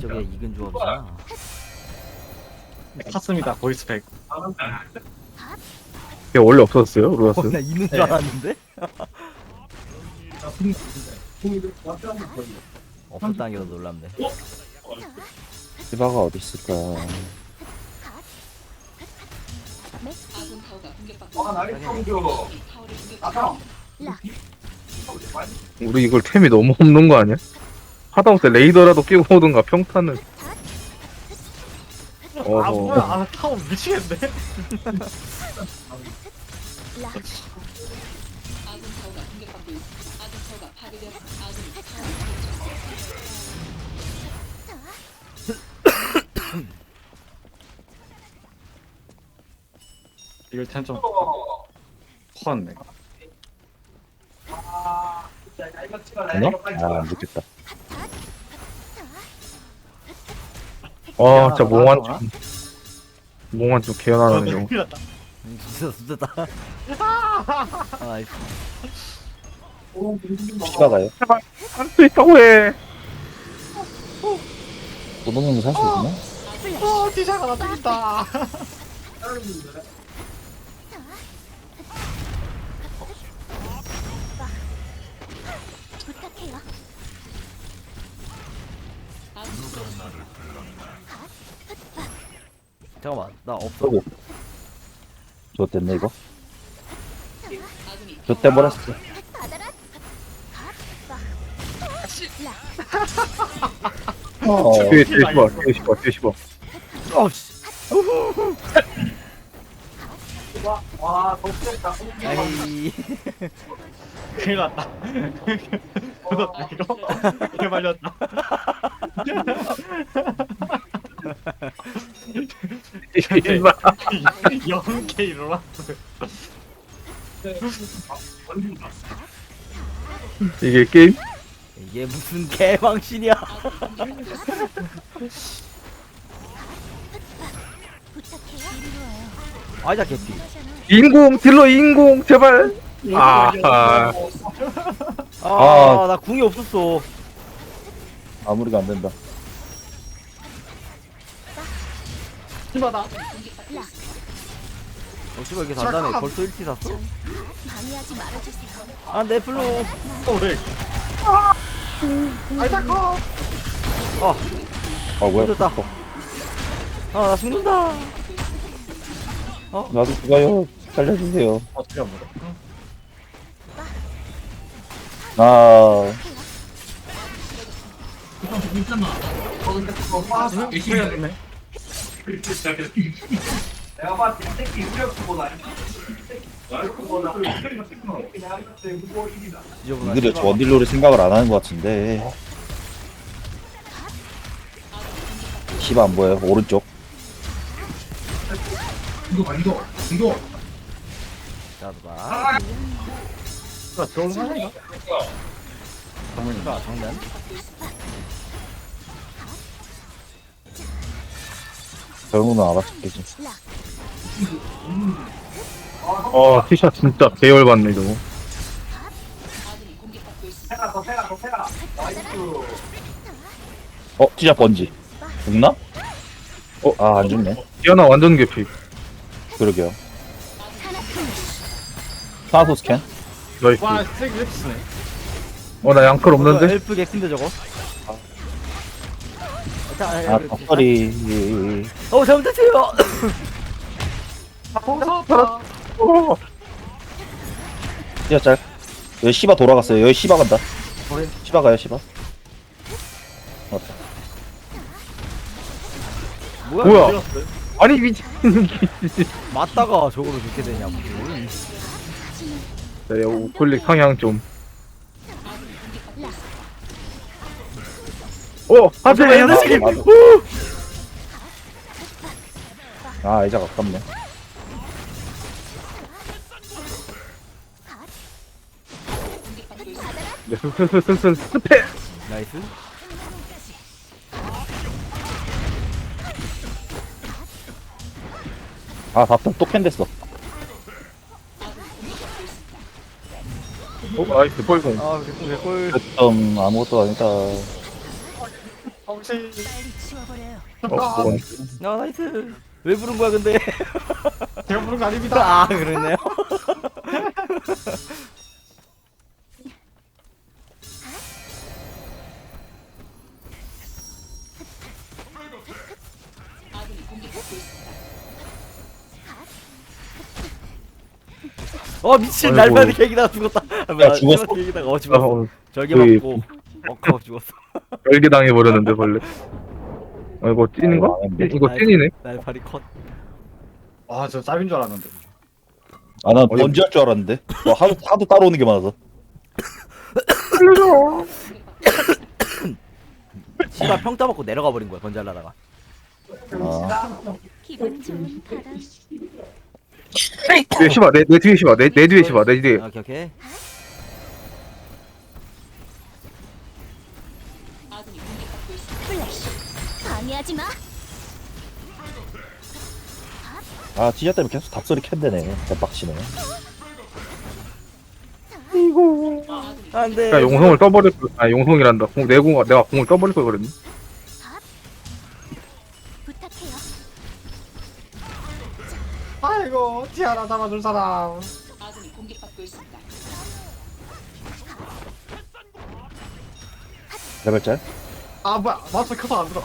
저게 이근 조합이잖아. 탔습니다 보이스팩 걔 원래 없었어요 어, 로라스 나 있는 줄 네. 알았는데? 없었다는 게더 놀랍네. 디바가 어디 있을까? 우리 이걸 템이 너무 없는 거 아니야? 하다못해 레이더라도 끼고 오든가 평타는 아 어허. 뭐야 아 타워 미치겠네. 이걸 템좀 커졌네. 되나? 아, 안 됐겠다. 아 진짜 몽환 좀 몽환 좀 개연하는 중 큰일 났다 음, 진짜 좋겠다. 아, 나이스. 디바가요? 할수 있다고 해 노동용 살수 있나? 어 디샤가 나 죽인다 부탁해요. 잠깐만, 나 없어. 쏘고. 좋됐네, 이거. 좋대 버렸어. 받아라. 어, 뒤에 뒤에 씹어 뒤에 씹어 뒤에 씹어 어, 씨. 아이, 큰일 났다 묻었다 이거 이게 말렸다 이마 0K 일어났어 이게 게임? 이게 무슨 개망신이야. 아자, 개피. 인공 딜러 인공 제발 아, 아 아, 아. 나 궁이 없었어. 마무리가 안 된다. 힘받아 어, 씨발, 이게 단단해. 벌써 1티 샀어? 방해하지 말아주세요. 아, 내 플로. 오래 아이다커 아, 아, 뭐야? 됐다. 아, 나 죽는다. 나도 죽어요. 살려주세요. 어떻게 안 물어 아, 아 조용히 네 지저분하 이들이 원딜로를 생각을 안 하는 것 같은데. 시바 안 보여요? 오른쪽. 자, 봐. 좋은 사람인가? 정문인가? 정면? 결국은 알아듣겠지. 어 티샷 진짜 개열받네 저거 어, 티자 번지. 죽나? 어, 아, 안 죽네. 디아나 완전 개피 그러게요. 사소 스캔? 나이스 와 스택 랩스네 어나 양클 없는데? 엘프 개핀데 저거? 자, 아, 엘프 덕거리. 어, 잘못했어요! 무섭다 어, 티자 짤. 여기 시바 돌아갔어요. 여기 시바 간다. 시바 가요, 시바. 맞다. 뭐야? 뭐야 아니 미친 맞다가 저거로 좋게 되냐, 무슨. 네, 우클릭 상향 좀 어! 새끼. 맞아. 아, 이자 가깝네. 슬슬슬슬 스페 나이스. 아, 밥통 또 캔됐어. 어? 나이스 뻘공 아, 개꿀, 개꿀. 좀 아무것도 아니다. 치워버려요. 어 그건 아 나이스. 왜 부른 거야 근데? 제가 부른 거 아닙니다. 아 그러네요. 어 미친 아이고. 날파리 계기다가 죽었다 아, 뭐야, 죽었어? 날파리 계기다가 어 아, 죽었어. 어, 절개 거의- 맞고. 어커 죽었어 열개 당해 버렸는데 벌레 아 이거 찐인가? 아, 네. 이거 찐이네 날파리 컷 아저 짭인 줄 알았는데. 아, 나 번지 할 줄 알았는데. 와, 하도, 하도 따라오는 게 많아서. 씨발 평 따먹고 내려가 버린 거야 번잘라다가 아, 기분 좋은 바람. 뒤에 시바 내, 내 뒤에 시바 내, 내 뒤에 시바 내 뒤에 오케이 오케이 하지 마. 아, 티자 때문에 계속 답소리 캔대네. 대박치네. 안돼 야 용성을 떠버릴 걸- 아 용성이란다 공, 내 공, 내가 공을 떠버릴 걸 부탁해요. 아이고 티아라 잡아줄 사람. 레벨짤? 아 뭐야 마스터 켜서 안 들어.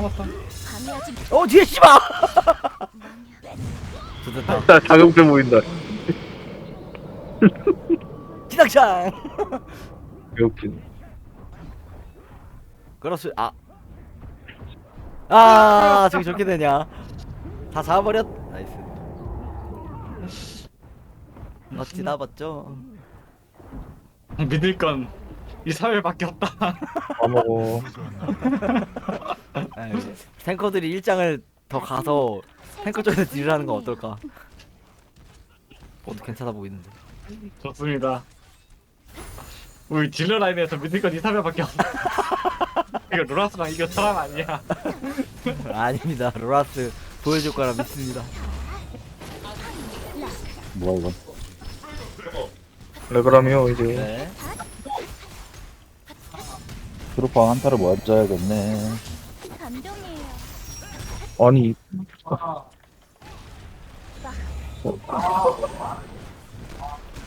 마. 어 뒤에 씨발 좋됐다 자 자격돼 보인다 기상창 개웃긴 그렇지 아. 아, 저기 저렇게 되냐. 다 잡아버렸. 나이스. 어찌다 봤죠? 믿을 건 이 사회밖에 없다. 까먹어 아유, 탱커들이 일장을 더 가서 탱커 쪽에서 딜을 하는 건 어떨까? 그것도 괜찮아 보이는데. 좋습니다. 우리 딜러 라인에서 믿을 건 이 사회밖에 없다. 이거 로라스랑 이거 사람 아니야. 아닙니다. 로라스 보여줄 거라 믿습니다. 뭐야, 이건. 레그라미요 이제 네. 트루팡 한타를 모아줘야겠네. 감동이에요. 아니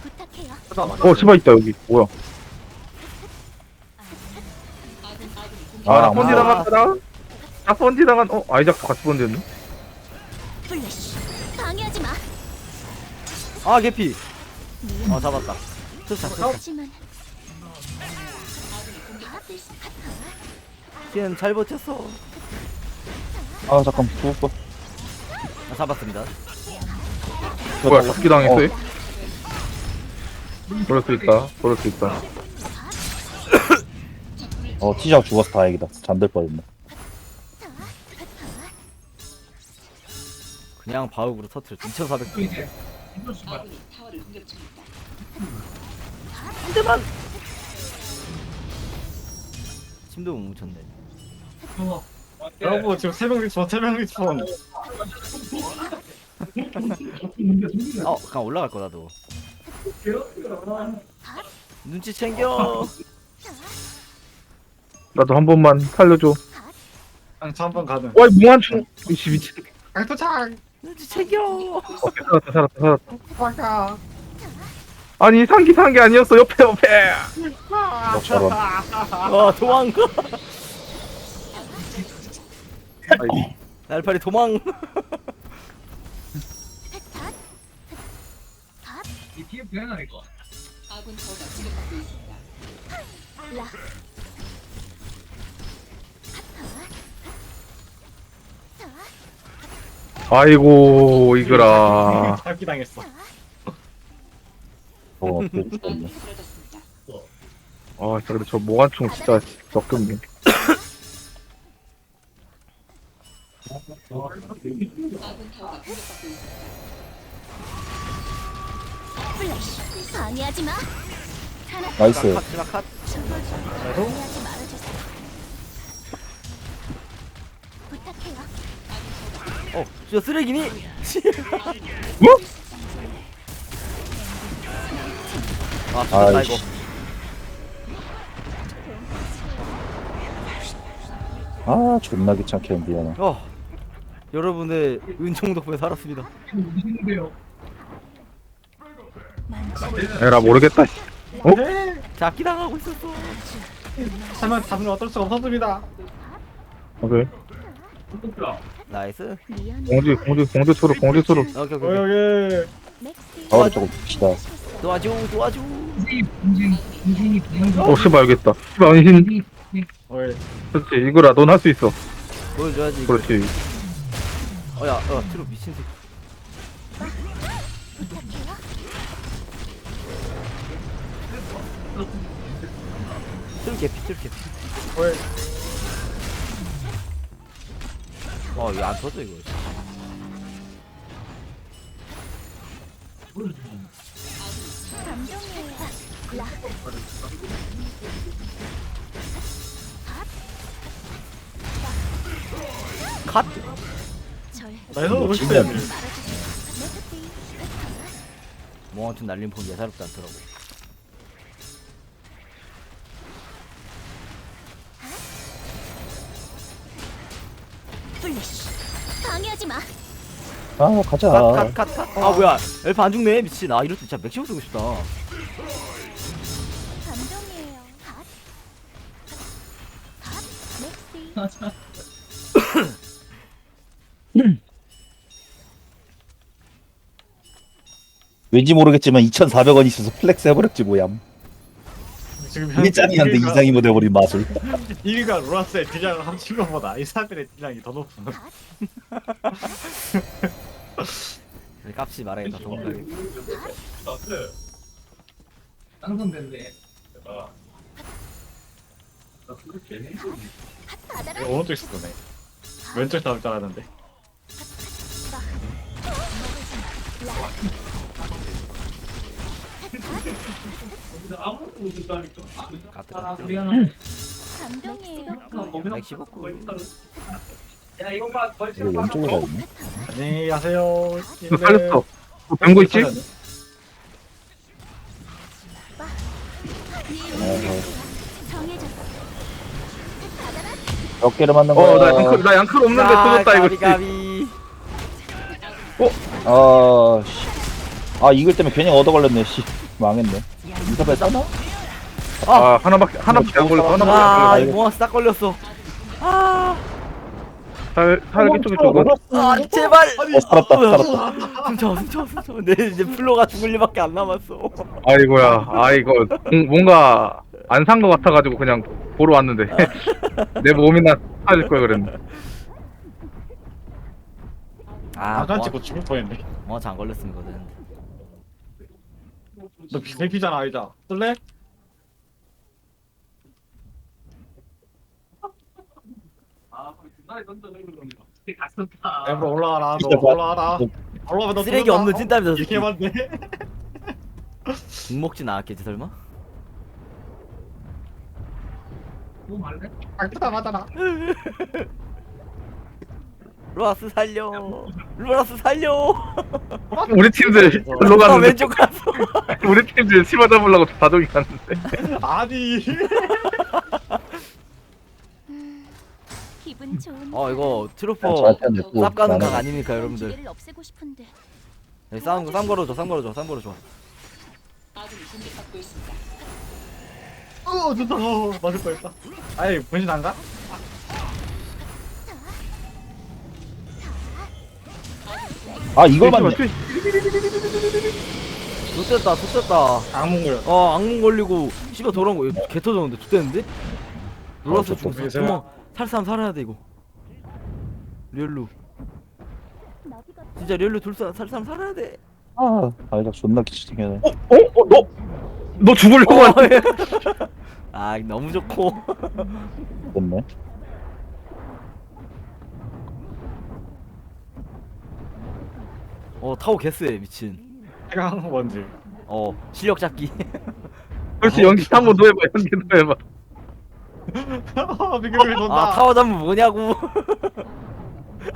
부탁해요. 어 시바 있다 여기 뭐야 아나 번지 아, 당했다 나? 나 번지 당한 어 아이작도 같이 번지였네 플래시. 방해하지 마. 아 개피. 어 잡았다. 투차. 하지만 걔는 잘 버텼어. 아, 잠깐, 죽을 아, 잡았습니다. 뭐야 잡기 당했어 얘? 그럴 수 있다 그럴 수 있다 어, 티자 죽어서 다행이다. 잠들 뻔했네. 그냥 바둑으로 터트렸지. 2,400점. 한 대만. 침도 못 묻혔네. 여러분 지금 세명 리스폰 세명 리스폰. 어, 그냥 올라갈 거 나도. 눈치 챙겨. 나도 한 번만 살려줘 한번 가는. 와이 무한충 이씨 미친 강토창. 눈치 챙겨. 어, 살았다 살았다 살았다 화가. 아니 상기 상기 아니었어 옆에 옆에 어, 저런. 와 도망가. 아이, 날파리 도망. 라. 아이고 이거라 잡기 당했어. 어, 죽었네. 아 진짜 근데 저 무한충 진짜 역겹네 방해하지 마. 나이스. 아, 어, 저 쓰레기니? 뭐? 아, 죽었다 이거. 아, 존나 귀찮게 미안해. 어, 여러분의 은총 덕분에 살았습니다. 에라 모르겠다. 어? 잡기 당하고 있었어. 하지만 답은 어쩔 수가 없었습니다. 오케이 나이스. 미안. 공지 공지 공지 수로 공지 수로. 오케이 오케이, 어, 오케이 여기. 가오리 조금 봅시다. 도와줘 도와줘. 어 씨발 알겠다. 씨발 은신 어이. 그렇지 이거라. 넌 할 수 있어. 보여줘야지 이거. 그렇지 어야 야 트로 미친 새끼. 트로 개피 트로 개피 어이. 어 이거 안 터져 이거. 컷절 나이스. 메스티. 몽환춘 날림 폼 예사롭지 않더라고 플래시. 방해하지 마. 아 가자 컷컷컷컷 아 뭐야 엘프 안 죽네 미친 아 이럴 때 진짜 맥시멈 쓰고 싶다 감동이에요. 핫. 핫. 맥시. 왠지 모르겠지만 2,400원 있어서 플렉스 해버렸지 뭐야 지금 이게 짱이 한데 일가- 이상이 못해버린 마술 일가 로라스의 딜량을 합친 것보다 이사벨의 딜량이 더 높은. 값이 말하겠다 도망가게 바다라. 오른쪽 있었네. 왼쪽 나올 줄 알았는데. 가트 가트 감동이에요. 맥시 먹고 이거 왼쪽으로 가 있네 안녕히 가세요. 너 살렸어 너 뱀고 있지? 정해졌어. 몇 개를 맞는 거야 어 나 양클 나 양클 없는데 터졌다 가비 이거 가비 아, 씨. 아 이글 때문에 괜히 얻어 걸렸네 씨 망했네. 인터넷 싸나? 아 하나밖에 하나밖에 안 걸렸어. 하나밖에 아안 이거 몽환스 딱 걸렸어. 아. 걸렸어 살기 쪽이 조금 아, 제발. 어 살았다 살았다. 숨쳐 숨쳐 숨쳐 내 이제 플로가 죽을 일밖에 안 남았어. 아이고야. 아 이거 공- 뭔가 안 산 거 같아가지고 그냥 보러 왔는데. 내 몸이나 사줄 걸 그랬네. 아 아간 몽환- 찍고 죽을 뻔했네. 몽환스 안 걸렸으면 거든 너 비새끼잖아 아이자. 쓸래? 엠버 올라와라. 너 진짜 봐. 올라와라. 올라와 너 쓰레기. 없는 찐땀이다, 어? 새끼. 이렇게 맞네. 죽 먹진 않았겠지 설마? 아프다 맞아라. 로라스 살려 로라스 살려 우리 팀들 글로 아 갔는데 왼쪽 가서 우리 팀들 치마 잡으려고 다독이 갔는데 아니. 기분 좋은. 어 이거 야, 트루퍼 저한테 냈고 쌉 가는 각 나는 아닙니까 여러분들 기회를 없애고 싶은데. 네, 싸움 쌈 걸어줘 쌈 걸어줘 쌈 걸어줘 어 좋다. 어, 맞을 뻔했다. 아이 분신 안 가? 아 이걸 맞네 좋됐다 좋됐다 악몽 거였. 어 악몽 걸리고 씨발 돌아온 거 개 터졌는데 좋됐는데? 아, 좋다. 죽었어 도망 살 사람 살아야 돼 이거 리얼루 진짜 리얼루 둘살 사람 살아야 돼 아 아이가 존나 기치팅해 어? 어? 너? 너 죽으려고 어, 하는데 아 너무 좋고 됐네 어 타워 개쎄 미친. 해강 뭔지. 어 실력 잡기. 그렇지 연기 한번 더 해봐 연기 더 해봐. 비글비글 돈다. 아 타워 잡으면 뭐냐고.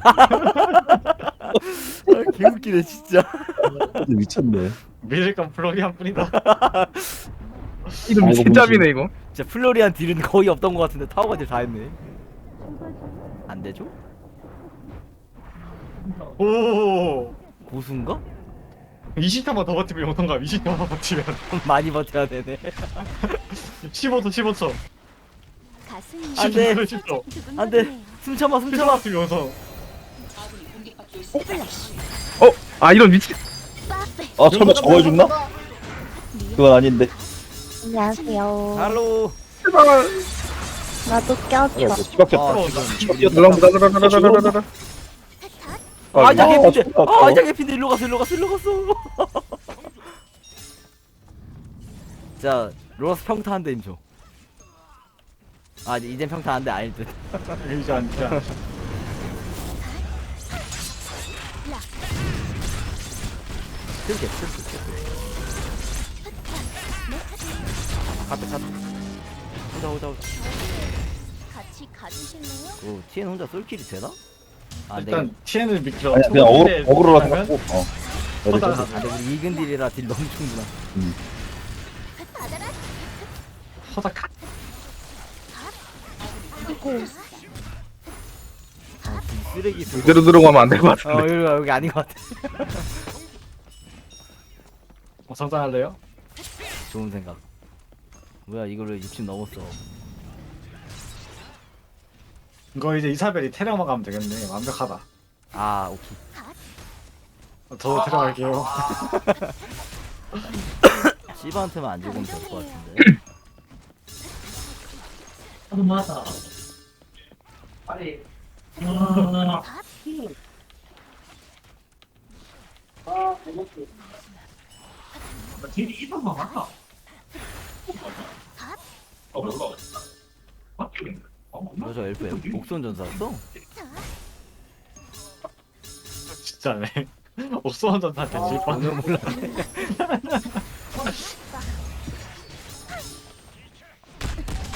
아, 개웃기네 진짜. 근데 미쳤네. 믿을 건 플로리안 뿐이다. 이거 아이고, 미친 잡이네 이거. 진짜 플로리안 딜은 거의 없던 것 같은데 타워가 딜 다 했네. 안 되죠? 오 고수인가? 20초만 더 버티면 용통감 20초만 버티면. 많이 버텨야 되네. 15초 15초. 가슴이 안 돼. 10초. 10초 안돼. 숨 참아 10초 숨참아. 버티면 용통 어? 아 이런 미친. 아 설마 저거 해죽나? 그건 아닌데. 안녕하세요. 할로. 제발. 나도 야 껴줘. 뭐 뒤바뀌었다 어, 씨발 뛰었다 달랑 달랑 달랑 달랑 달랑 아 아, 이장 개피인데 아, 아 아, 이장 개피인데 일로 갔어 일로 갔어 일로 갔어 자 로라스 평타 한 대 임 줘. 아 이젠 평타 한 대 아닐 듯. 이제 안 돼. 쓸게 쓸게 쓸게. 갔다 갔다 혼자 혼자 혼자. 같이 가주실래요? 오 TN 혼자 쏠킬이 되나? 아 내가 일단 TN을 믿기로 아니야 그냥 어그로, 초반에 어그로라 생각하고 어. 허다 그래서. 아 근데 우리 이근 딜이라 딜 너무 충분하 받아라 허다 카. 아, 이 쓰레기 쓰고. 이대로 들어가면 안 될것어 같은데. 여기 여기 아닌 것 같아. 어, 성장할래요? 좋은 생각. 뭐야 이거를 60 넘었어 이거 이제 이사벨이 테라만 가면 되겠네. 완벽하다. 아 오케이. 저 데려갈게요. 시바한테만 안 죽으면 될 것 같은데 너저 엘프 옥손 전사였어? 진짜네. 옥수원 전사한테 질 뻔. 오늘 몰라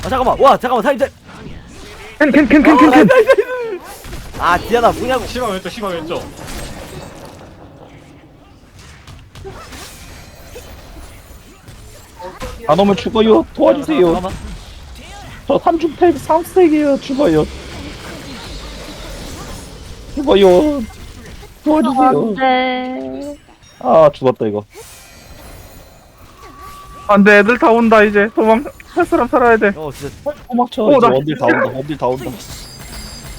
아 잠깐만. 와 잠깐만. 타임 타임 캔캔캔캔캔. 아 디아나 뭐냐고. 시방 왼쪽 시방 왼쪽. 안 오면 죽어요. 도와주세요. 잠깐만 저 3중팩 3스택이에요 죽어요. 죽어요. 도와주세요. 네. 아 죽었다 이거. 안돼 애들 다 온다 이제. 도망 할 사람 살아야 돼. 어 진짜. 도망쳐 어, 이제. 나- 원딜 다 온다 원딜 다 온다.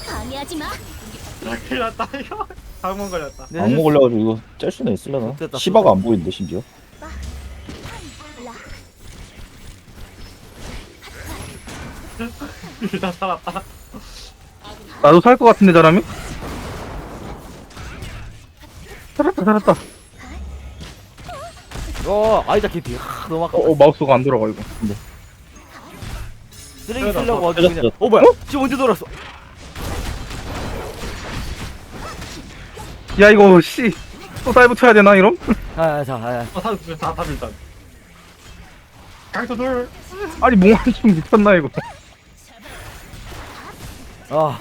방해하지 마. 야 큰일 났다 이거 방문 걸렸다. 네, 안 먹으려가지고 이거 짤 수는 있으려나? 시바가 안 보이는데 심지어 일단 살았다. 나도 살 것 같은데 저라면? 살았다 살았다. 어 아이작 개피. 하, 너무 어, 아까 어 마우스가 안 돌아가 이거. 쓰레기 쓰려고 아주. 그냥. 어 뭐야? 지금 언제 돌았어? 야 이거 씨또 다이브 쳐야 되나 이럼? 아자 아, 어 사람 둘, 다 답이 일단. 강도 둘. 아니 몽환 좀 미쳤나 이거 아,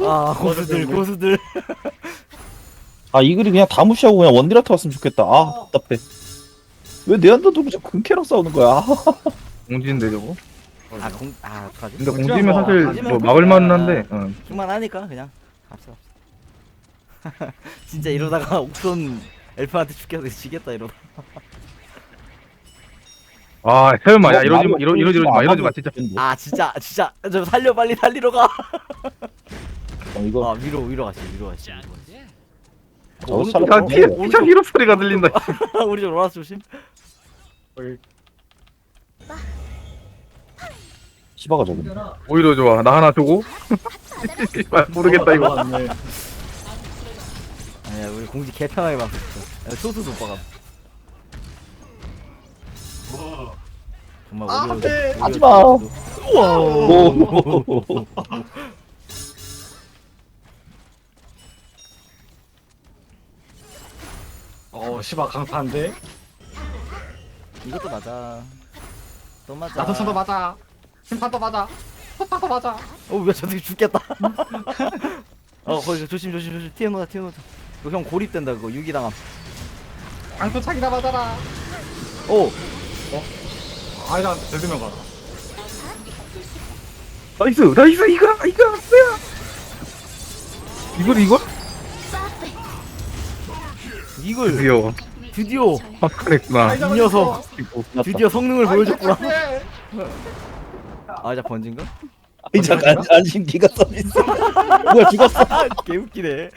아 고수들 고수들. 아 이 글이 그냥 다 무시하고 그냥 원딜한테 왔으면 좋겠다. 아 답답해. 왜 내한테도 무슨 근캐랑 싸우는 거야? 아, 공지인데 저거? 아 공 아 어떡하지? 근데 공지면 뭐, 사실 뭐 그거야. 막을만 한데 응. 충만하니까 그냥 갑시다 진짜 이러다가 옥손 엘프한테 죽겠다 지겠다 이러다 아 설마 야 뭐, 이러지 마 이러 이러지 마안 이러지 마 진짜. 아 진짜 진짜. 좀 살려 빨리 살리러 가. 어, 이거. 아 위로 위로 가시 위로 가시 위로 가시 저거 오른쪽- 야 어, 뒤에 어, 피자 히로 소리가 들린다. 우리 좀 로라스 조심. 시바가 저긴데 오히려 좋아. 나 하나 주고? 씨발, 모르겠다 이거. 아니야 우리 공지 개편하게 야, 소수도 오빠가 정말 아, 돼. 오디오 하지 마. 우와. 오어 시방 강타인데? 이것도 맞아. 또 맞아. 나도 쳐도 맞아. 심판도 맞아. 포타도 맞아. 어왜 저 새끼 죽겠다. 어 거기 조심 조심 조심. 튀어놓자 튀어놓자 이거 형 고립된다 그거. 유기당함. 차기나 맞아라. 오 아이랑 대두명 가라 나이스 나이스 이거 이거 뭐야 이걸 이걸? 이걸 드디어 드디어 화끈했구나. 이 녀석. 드디어 성능을 보여줬구나. 아자 번진가? 아이 잠깐 안심 기가 써있어 뭐야 죽었어 개웃기네.